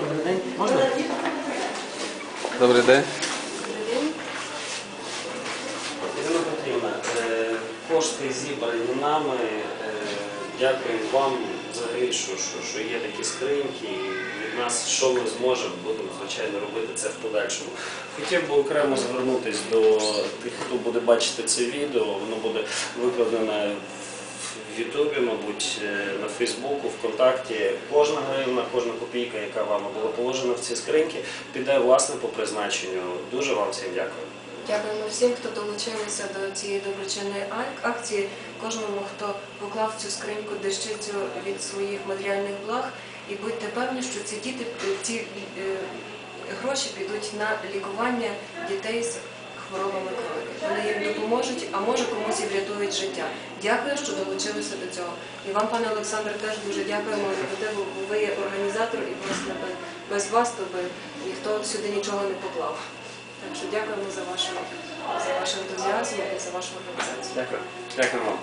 Добрий день. Можна? Добрий день. Ірина Петрівна, е, кошти зібрані нами. е, Дякую вам взагалі, що, що, що є такі скриньки. І Від нас, що ми зможемо, будемо звичайно робити це в подальшому. Хотів би окремо звернутися до тих, хто буде бачити це відео. Воно буде викладене в Ютубі, мабуть, е, на Фейсбуку, ВКонтакті. Кожна гривна, кожна копійка, яка вам була положена в ці скриньки, піде власне по призначенню. Дуже вам всім дякую. Дякуємо всім, хто долучилися до цієї доброчинної ак- акції, кожному, хто поклав цю скриньку дещицю від своїх матеріальних благ. І будьте певні, що ці діти, ці е, гроші підуть на лікування дітей з хворобами крові. Вони їм допоможуть, а може комусь і врятують життя. Дякую, що долучилися до цього. І вам, пане Олександр, теж дуже дякуємо за те, бо ви є організатор, і власне без, вас то би ніхто сюди нічого не поклав. Так що дякуємо за вашу за ваш ентузіазм і за вашу організацію. Дякую. Дякую вам.